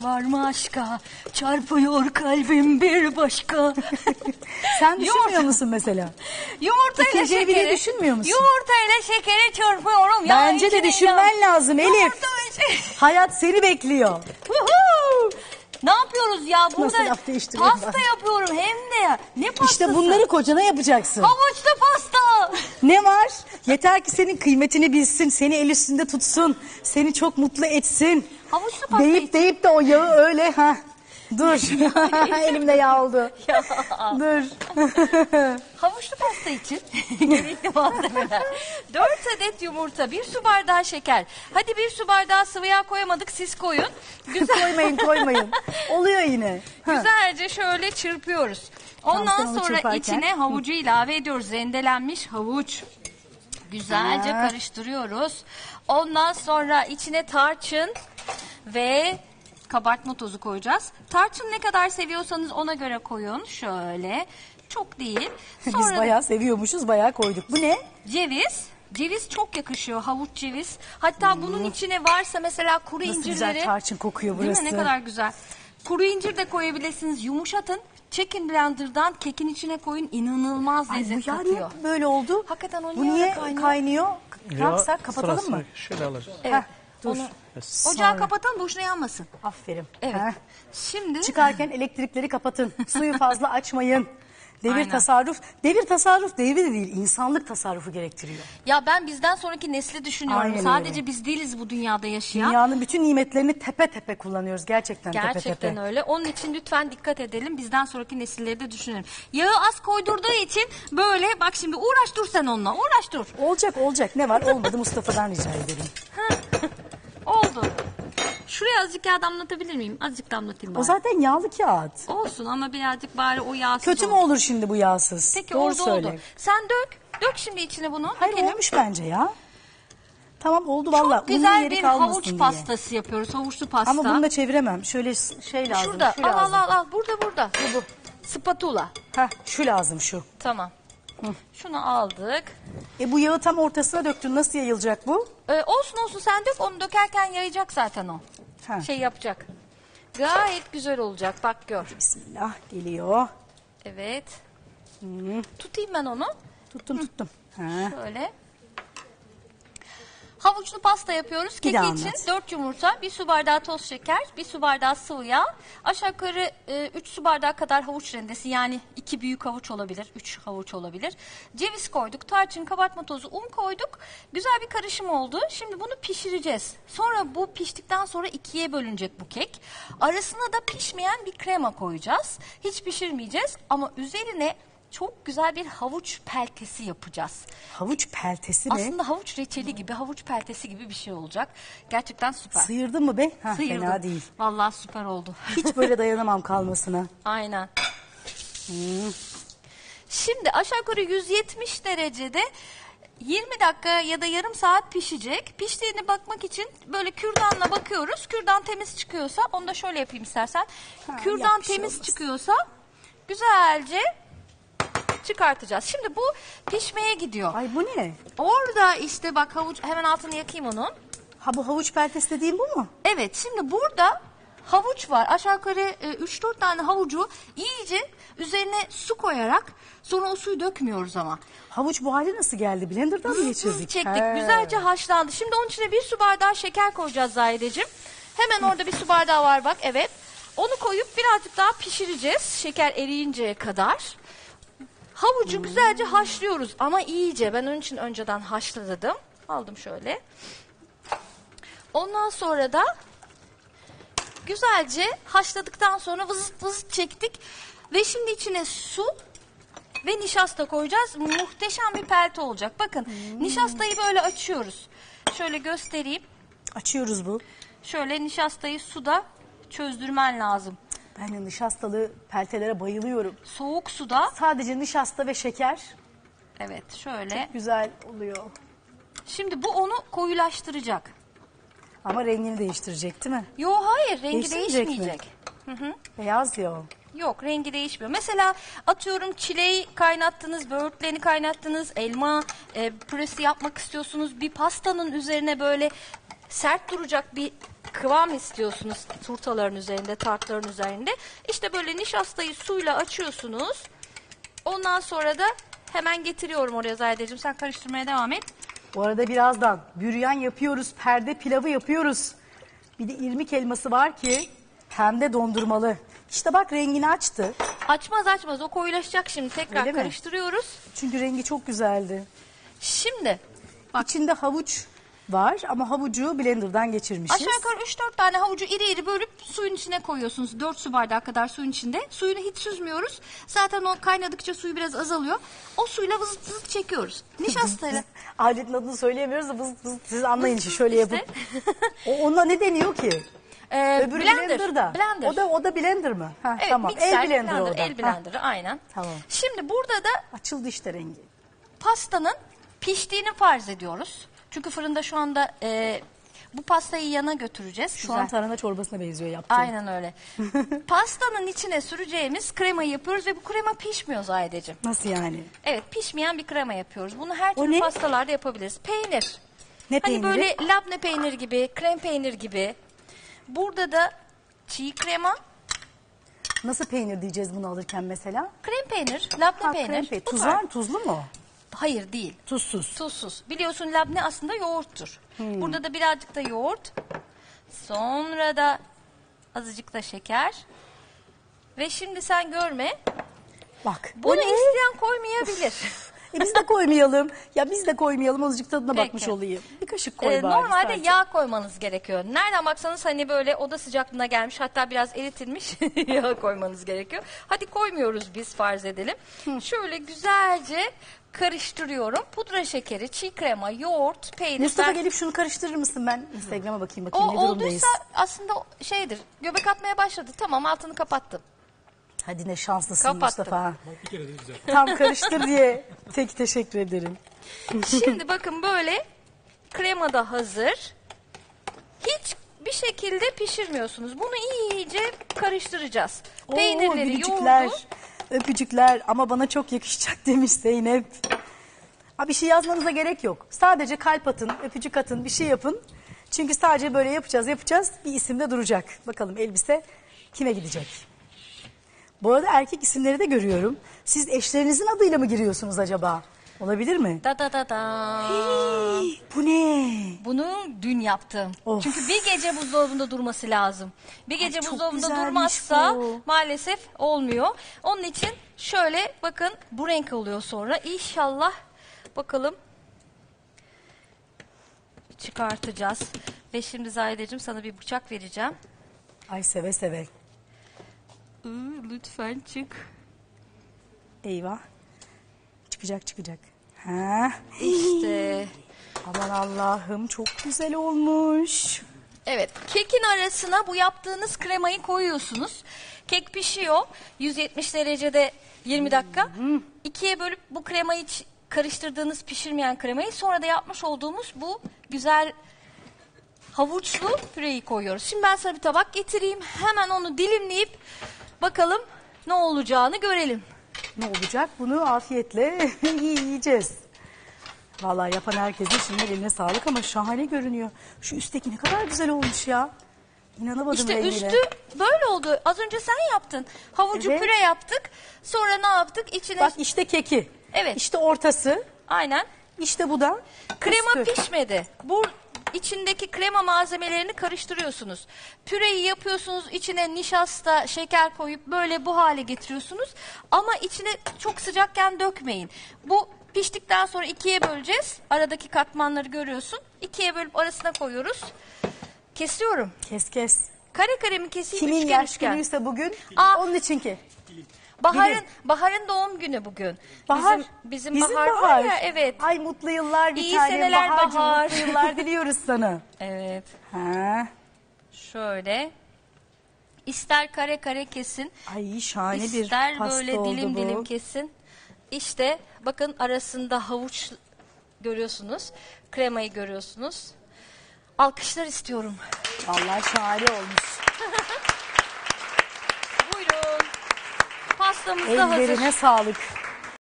var mı aşka? Çarpıyor kalbim bir başka. Sen düşünmüyor Yumurta. musun mesela? Yumurtayla İkinciyi bile şekeri. düşünmüyor musun? Yumurtayla şekeri çırpıyorum. Ya Bence de içine düşünmen lazım Elif. Yumurta ve Hayat seni bekliyor. Huhu! Ne yapıyoruz ya? Burada Nasıl laf değiştiriyorum pasta ben? yapıyorum hem de ya. Ne pastası? İşte bunları kocana yapacaksın. Havuçlu pasta. Ne var? Yeter ki senin kıymetini bilsin, seni el üstünde tutsun, seni çok mutlu etsin. Havuçlu pasta Deyip için. deyip de o yağı öyle ha. Dur. Elimde yağ oldu. Ya. Dur. Havuçlu pasta için gerekli malzemeler. 4 adet yumurta, 1 su bardağı şeker. Hadi 1 su bardağı sıvı yağ koyamadık siz koyun. Güzel. koymayın koymayın. Oluyor yine. Ha. Güzelce şöyle çırpıyoruz. sen Ondan onu sonra çırparken- içine havucu ilave ediyoruz. Rendelenmiş havuç. Güzelce Ha. karıştırıyoruz. Ondan sonra içine tarçın ve kabartma tozu koyacağız. Tarçın ne kadar seviyorsanız ona göre koyun. Şöyle. Çok değil. Biz Sonra bayağı seviyormuşuz, bayağı koyduk. Bu ne? ceviz. Ceviz çok yakışıyor. Havuç ceviz. Hatta bunun içine varsa mesela kuru Nasıl incirleri. güzel tarçın kokuyor Değil burası. mi? Ne kadar güzel. Kuru incir de koyabilirsiniz. Yumuşatın. Çekin blenderdan kekin içine koyun. İnanılmaz Ay bu lezzet yağ katıyor. niye böyle oldu? Hakikaten o Bu niye niye öyle kaynıyor? kaynıyor? Ne Ya, yapsak kapatalım mı? sırasını Şöyle alacağız. Evet. Dur. Onu, ocağı kapatalım boşuna yanmasın. Aferin. Evet. Heh. Şimdi Çıkarken elektrikleri kapatın. Suyu fazla açmayın. Devir Aynen. tasarruf. Devir tasarruf devri de değil, insanlık tasarrufu gerektiriyor. ya ben bizden sonraki nesli düşünüyorum. Aynen Sadece öyle. biz değiliz bu dünyada yaşayan. Dünyanın bütün nimetlerini tepe tepe kullanıyoruz gerçekten, tepe Gerçekten tepe. öyle. Onun için lütfen dikkat edelim. Bizden sonraki nesilleri de düşünelim. Yağı az koydurduğu için böyle bak şimdi uğraş dur sen onunla. Uğraş dur. Olacak olacak ne var olmadı Mustafa'dan rica edelim. Oldu. Şuraya azıcık yağ damlatabilir miyim? Azıcık damlatayım O bari. zaten yağlı kağıt. Olsun ama birazcık bari o yağsız Kötü mü olsun. olur şimdi bu yağsız? Peki Doğru oldu söyle. oldu. Sen dök. Dök şimdi içine bunu. Hayır Dökelim. olmuş bence ya. Tamam oldu valla. Çok Unun güzel yeri bir kalmasın havuç diye. pastası yapıyoruz. Havuçlu pasta. Ama bunu da çeviremem. Şöyle s- şey lazım. Şurada. Şu Al al lazım. al al. Burada burada. Bu bu. Spatula. Heh, şu lazım şu. Tamam. Şunu aldık. E bu yağı tam ortasına döktün. Nasıl yayılacak bu? Ee, olsun olsun sen dök. Onu dökerken yayacak zaten o. Ha. Şey yapacak. Gayet güzel olacak. Bak gör. Bismillah geliyor. Evet. Tutayım ben onu. Tuttum tuttum. Ha. Şöyle. Havuçlu pasta yapıyoruz. Keki daha için anlat. 4 yumurta, 1 su bardağı toz şeker, 1 su bardağı sıvı yağ, aşağı yukarı 3 su bardağı kadar havuç rendesi yani 2 büyük havuç olabilir, 3 havuç olabilir. Ceviz koyduk, tarçın, kabartma tozu, un koyduk. Güzel bir karışım oldu. Şimdi bunu pişireceğiz. Sonra bu piştikten sonra ikiye bölünecek bu kek. Arasına da pişmeyen bir krema koyacağız. Hiç pişirmeyeceğiz ama üzerine çok güzel bir havuç peltesi yapacağız. Havuç peltesi mi? Aslında havuç reçeli gibi, havuç peltesi gibi bir şey olacak. Gerçekten süper. Sıyırdın mı be? Ha, Sıyırdım. fena değil. Vallahi süper oldu. Hiç böyle dayanamam kalmasına. Aynen. Şimdi aşağı yukarı 170 derecede 20 dakika ya da yarım saat pişecek. Piştiğine bakmak için böyle kürdanla bakıyoruz. Kürdan temiz çıkıyorsa, onu da şöyle yapayım istersen. Ha, Kürdan temiz olmaz. çıkıyorsa güzelce çıkartacağız. Şimdi bu pişmeye gidiyor. Ay bu ne? Orada işte bak havuç hemen altını yakayım onun. Ha bu havuç peltesi dediğin bu mu? Evet şimdi burada havuç var. Aşağı yukarı e, 3-4 tane havucu iyice üzerine su koyarak sonra o suyu dökmüyoruz ama. Havuç bu hale nasıl geldi? Blender'dan mı geçirdik? Çektik He. güzelce haşlandı. Şimdi onun içine bir su bardağı şeker koyacağız Zahideciğim. Hemen orada bir su bardağı var bak evet. Onu koyup birazcık daha pişireceğiz şeker eriyinceye kadar. Havucu güzelce haşlıyoruz ama iyice. Ben onun için önceden haşladım. Aldım şöyle. Ondan sonra da güzelce haşladıktan sonra vızıt vızıt çektik. Ve şimdi içine su ve nişasta koyacağız. Muhteşem bir pelte olacak. Bakın nişastayı böyle açıyoruz. Şöyle göstereyim. Açıyoruz bu. Şöyle nişastayı suda çözdürmen lazım. De nişastalı peltelere bayılıyorum. Soğuk suda. Sadece nişasta ve şeker Evet şöyle. güzel oluyor. Şimdi bu onu koyulaştıracak. Ama rengini değiştirecek değil mi? Yo hayır rengi Değişmeyecek mi? değişmeyecek. Beyaz ya o. Yok rengi değişmiyor. Mesela atıyorum çileği kaynattınız, böğürtlerini kaynattınız, elma e, püresi yapmak istiyorsunuz. Bir pastanın üzerine böyle sert duracak bir kıvam istiyorsunuz turtaların üzerinde, tartların üzerinde. İşte böyle nişastayı suyla açıyorsunuz. Ondan sonra da hemen getiriyorum oraya Zahideciğim. Sen karıştırmaya devam et. Bu arada birazdan büryan yapıyoruz, perde pilavı yapıyoruz. Bir de irmik elması var ki hem de dondurmalı. İşte bak rengini açtı. Açmaz açmaz o koyulaşacak şimdi. Tekrar Öyle mi? karıştırıyoruz. Çünkü rengi çok güzeldi. Şimdi İçinde havuç var ama havucu blenderdan geçirmişiz. Aşağı yukarı 3-4 tane havucu iri iri bölüp suyun içine koyuyorsunuz. 4 su bardağı kadar suyun içinde. Suyunu hiç süzmüyoruz. Zaten o kaynadıkça suyu biraz azalıyor. O suyla vızıt vızıt çekiyoruz. Nişastayla. Aletin adını söyleyemiyoruz da vız vız siz anlayın işte şöyle yapıp. O, ona ne deniyor ki? Ee, Öbürü blender. blender'da. Blender. O da o da blender mı? Ha, Evet, tamam. mikser, el blender, o da. El Ha, blenderı aynen. Tamam. Şimdi burada da açıldı işte rengi. pastanın piştiğini farz ediyoruz. Çünkü fırında şu anda e, bu pastayı yana götüreceğiz. Şu Güzel. an tarhana çorbasına benziyor yaptığım. Aynen öyle. Pastanın içine süreceğimiz kremayı yapıyoruz ve bu krema pişmiyor Zahideciğim. Nasıl yani? Evet pişmeyen bir krema yapıyoruz. Bunu her O türlü ne? pastalarda yapabiliriz. Peynir. Ne Hani peyniri? böyle labne peynir gibi, krem peynir gibi. Burada da çiğ krema, Nasıl peynir diyeceğiz bunu alırken mesela? krem peynir, labne Ha, peynir. krem peynir. Bu tarz- mı? Tuzlu mu? Hayır değil. Tuzsuz. Tuzsuz. Biliyorsun labne aslında yoğurttur. Hmm. Burada da birazcık da yoğurt. Sonra da azıcık da şeker. Ve şimdi sen görme. Bak. Bunu isteyen koymayabilir. E biz de koymayalım. Ya biz de koymayalım. Azıcık tadına Peki. bakmış olayım. Bir kaşık koy Ee, bari. normalde istersen. yağ koymanız gerekiyor. Nereden baksanız hani böyle oda sıcaklığına gelmiş hatta biraz eritilmiş yağ koymanız gerekiyor. Hadi koymuyoruz biz farz edelim. Şöyle güzelce karıştırıyorum. Pudra şekeri, çiğ krema, yoğurt, peynir. Mustafa Ben- gelip şunu karıştırır mısın? Ben Instagram'a bakayım o bakayım ne durumdayız. olduysa aslında şeydir. Göbek atmaya başladı. Tamam altını kapattım. Hadi ne şanslısın Kapattım. Mustafa. Tam karıştır diye tek teşekkür ederim. Şimdi bakın böyle krema da hazır. Hiç bir şekilde pişirmiyorsunuz. Bunu iyice karıştıracağız. Oo, Peynirleri, gülücükler, yoğurdu. öpücükler ama bana çok yakışacak demiş Zeynep. Ha, bir şey yazmanıza gerek yok. Sadece kalp atın, öpücük atın, bir şey yapın. Çünkü sadece böyle yapacağız, yapacağız. Bir isim de duracak. Bakalım elbise kime gidecek? Bu arada erkek isimleri de görüyorum. Siz eşlerinizin adıyla mı giriyorsunuz acaba? Olabilir mi? Da da da da. Hii, Bu ne? Bunu dün yaptım. Of. Çünkü bir gece buzdolabında durması lazım. Bir gece çok buzdolabında durmazsa bu. maalesef olmuyor. Onun için şöyle bakın bu renk oluyor sonra. İnşallah bakalım çıkartacağız. Ve şimdi Zahideciğim sana bir bıçak vereceğim. Ay seve seve. Iı, lütfen çık. Eyvah. Çıkacak çıkacak. Ha. İşte. Aman Allah'ım çok güzel olmuş. Evet, kekin arasına bu yaptığınız kremayı koyuyorsunuz. Kek pişiyor 170 derecede 20 dakika. İkiye bölüp bu kremayı ç- karıştırdığınız pişirmeyen kremayı sonra da yapmış olduğumuz bu güzel havuçlu püreyi koyuyoruz. Şimdi ben sana bir tabak getireyim. Hemen onu dilimleyip bakalım ne olacağını görelim. Ne olacak? Bunu afiyetle yiyeceğiz. Vallahi yapan herkesin şimdi eline sağlık ama şahane görünüyor. Şu üstteki ne kadar güzel olmuş ya. İnanamadım İşte rengine. üstü böyle oldu. Az önce sen yaptın. Havucu Evet. püre yaptık. Sonra ne yaptık? İçine Bak işte keki. Evet. İşte ortası. aynen İşte bu da Krema üstü. pişmedi. Bu içindeki krema malzemelerini karıştırıyorsunuz. Püreyi yapıyorsunuz, içine nişasta, şeker koyup böyle bu hale getiriyorsunuz. Ama içine çok sıcakken dökmeyin. Bu piştikten sonra ikiye böleceğiz. Aradaki katmanları görüyorsun. İkiye bölüp arasına koyuyoruz. Kesiyorum. Kes kes. Kare kare mi keseyim, Kimin üçgen yaş üçgen? günüyse bugün Aa. onun için ki. Bahar'ın, Bilir. Bahar'ın doğum günü bugün. Bahar. Bizim, bizim, Bahar, var ya, evet. Ay mutlu yıllar bir İyi tanem seneler Bahar'cığım, Bahar. Mutlu yıllar diliyoruz sana. Evet. Ha. Şöyle. İster kare kare kesin, Ay şahane bir ister pasta böyle oldu dilim bu. dilim kesin. İşte bakın arasında havuç görüyorsunuz. Kremayı görüyorsunuz. Alkışlar istiyorum. Vallahi şahane olmuş. Pastamız da hazır. Ellerine sağlık.